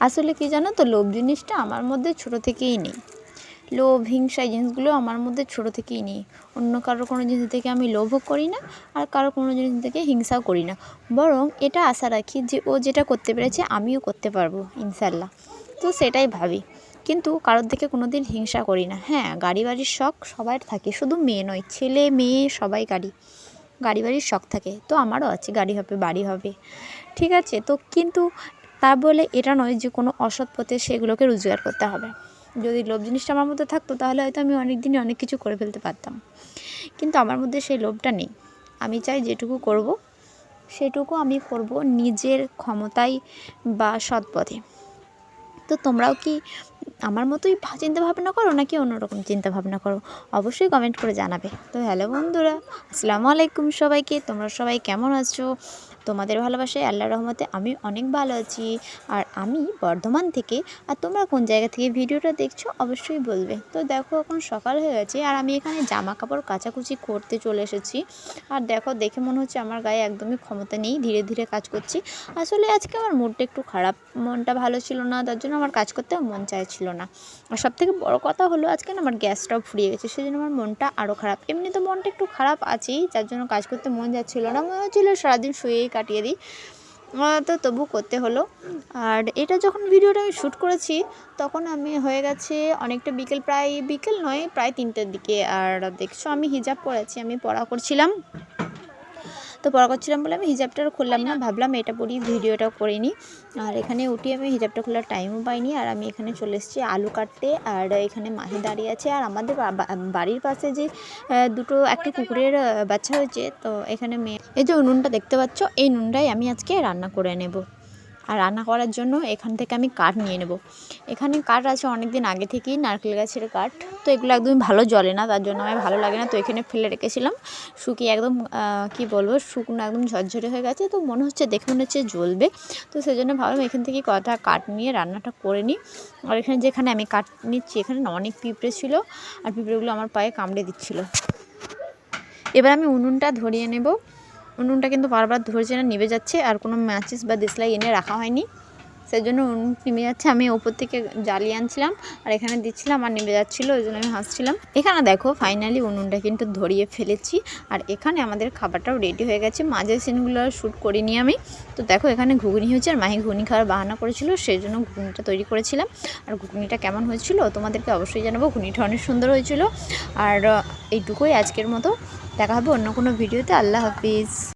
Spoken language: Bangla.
আসলে কি জানো তো, লোভ জিনিসটা আমার মধ্যে ছোটো থেকেই নেই। লোভ, হিংসা জিনিসগুলো আমার মধ্যে ছোটো থেকেই নেই। অন্য কারোর কোনো জিনিস থেকে আমি লোভও করি না, আর কারোর কোনো জিনিস থেকে হিংসাও করি না। বরং এটা আশা রাখি যে ও যেটা করতে পেরেছে আমিও করতে পারব ইনশাল্লাহ তো সেটাই ভাবি। কিন্তু কারোর থেকে কোনো দিন হিংসা করি না। হ্যাঁ গাড়ি বাড়ির শখ সবার থাকে, শুধু মেয়ে নয়, ছেলে, মেয়ে, সবাই গাড়ি। গাড়ি বাড়ির শখ থাকে। তো আমারও আছে, গাড়ি হবে, বাড়ি হবে। ঠিক আছে, তো কিন্তু তা বলে এটা নয় যে কোনো অসৎ পথে সেগুলোকে রোজগার করতে হবে। যদি লোভ জিনিসটা আমার মধ্যে থাকতো, তাহলে হয়তো আমি অনেক দিনই অনেক কিছু করে ফেলতে পারতাম। কিন্তু আমার মধ্যে সেই লোভটা নেই। আমি চাই যেটুকু করব, সেটুকু আমি করব নিজের ক্ষমতায় বা সৎ পথে। তো তোমরাও কি আমার মতোই চিন্তা ভাবনা করো নাকি অন্যরকম চিন্তা ভাবনা করো? অবশ্যই কমেন্ট করে জানাবে। তো হ্যালো বন্ধুরা, আসসালামু আলাইকুম সবাইকে। তোমরা সবাই কেমন আছো? তোমাদের ভালোবাসায় আল্লাহ রহমতে আমি অনেক ভালো আছি। আর আমি বর্ধমান থেকে। আর তোমরা কোন জায়গা থেকে ভিডিওটা দেখছ অবশ্যই বলবে। তো দেখো এখন সকাল হয়ে গেছে আর আমি এখানে জামা কাপড় কাচাকুচি করতে চলে এসেছি। আর দেখো দেখে মনে হচ্ছে আমার গায়ে একদমই ক্ষমতা নেই, ধীরে ধীরে কাজ করছি। আসলে আজকে আমার মুডটা একটু খারাপ, মনটা ভালো ছিল না, তার জন্য আমার কাজ করতে মন চাইছিল না। আর সব থেকে বড়ো কথা হলো আজকে আমার গ্যাসটাও ফুরিয়ে গেছে, সেজন্য আমার মনটা আরও খারাপ। এমনি তো মনটা একটু খারাপ আছেই, যার জন্য কাজ করতে মন যাচ্ছিল না। মনে হচ্ছিল সারাদিন শুয়েই কাটিয়ে দিই। তো তবু করতে হলো। আর এটা যখন ভিডিওটা আমি শ্যুট করেছি, তখন আমি হয়ে গেছে অনেকটা বিকেল, প্রায় বিকেল নয়, প্রায় তিনটের দিকে। আর দেখছ আমি হিজাব পরেছি, আমি পড়া করছিলাম। তো পড়া করছিলাম বলে আমি হিজাবটা খুললাম না, ভাবলাম এটা পরি ভিডিওটাও করে নিই। আর এখানে উঠি আমি হিজাবটা খোলার টাইমও পাইনি আর আমি এখানে চলে এসেছি আলু কাটতে। আর এখানে মাহি দাঁড়িয়ে আছে আর আমাদের বাড়ির পাশে যে দুটো, একটা কুকুরের বাচ্চা হয়েছে, তো এখানে মেয়ে এই যে উনুনটা দেখতে পাচ্ছ, এই নুনটাই আমি আজকে রান্না করে নেব। আর রান্না করার জন্য এখান থেকে আমি কাঠ নিয়ে নেব। এখানে কাঠ আছে অনেক দিন আগে থেকেই, নারকেল গাছের কাঠ। তো এগুলো একদমই ভালো জ্বলে না, তার জন্য আমার ভালো লাগে না। তো এখানে ফেলে রেখেছিলাম। শুকিয়ে একদম কি বলব, শুকনো একদম ঝরঝরে হয়ে গেছে। তো মনে হচ্ছে, দেখে মনে হচ্ছে জ্বলবে। তো সেই জন্য ভাবলাম এখান থেকে কটা কাঠ নিয়ে রান্নাটা করে নিই। আর এখানে যেখানে আমি কাঠ নিচ্ছি, এখানে অনেক পিঁপড়ে ছিল। আর পিঁপড়েগুলো আমার পায়ে কামড়ে দিচ্ছিল। এবার আমি উনুনটা ধরিয়ে নেব। উনুনটা কিন্তু বারবার ধরছে না, নিভে যাচ্ছে আর কোনো ম্যাচিস বা দেশলাই এনে রাখা হয়নি। সেই জন্য উনুন নিভে যাচ্ছে। আমি ওপর থেকে জ্বালিয়ে আনছিলাম আর এখানে দিচ্ছিলাম আর নিভে যাচ্ছিল, ওই জন্য আমি হাসছিলাম। এখানে দেখো ফাইনালি উনুনটা কিন্তু ধরিয়ে ফেলেছি আর এখানে আমাদের খাবারটাও রেডি হয়ে গেছে। মাঝের সিনগুলো শ্যুট করিনি আমি। তো দেখো, এখানে ঘুগনি হয়েছে আর মাহি ঘুগনি খাওয়ার বাহানা করেছিল সেই জন্য ঘুগনিটা তৈরি করেছিলাম। আর ঘুগনিটা কেমন হয়েছিল তোমাদেরকে অবশ্যই জানাব। ঘুগনিটা অনেক সুন্দর হয়েছিল। আর এইটুকুই আজকের মতো। দেখা হবে অন্য কোনো ভিডিওতে আল্লাহ হাফিজ।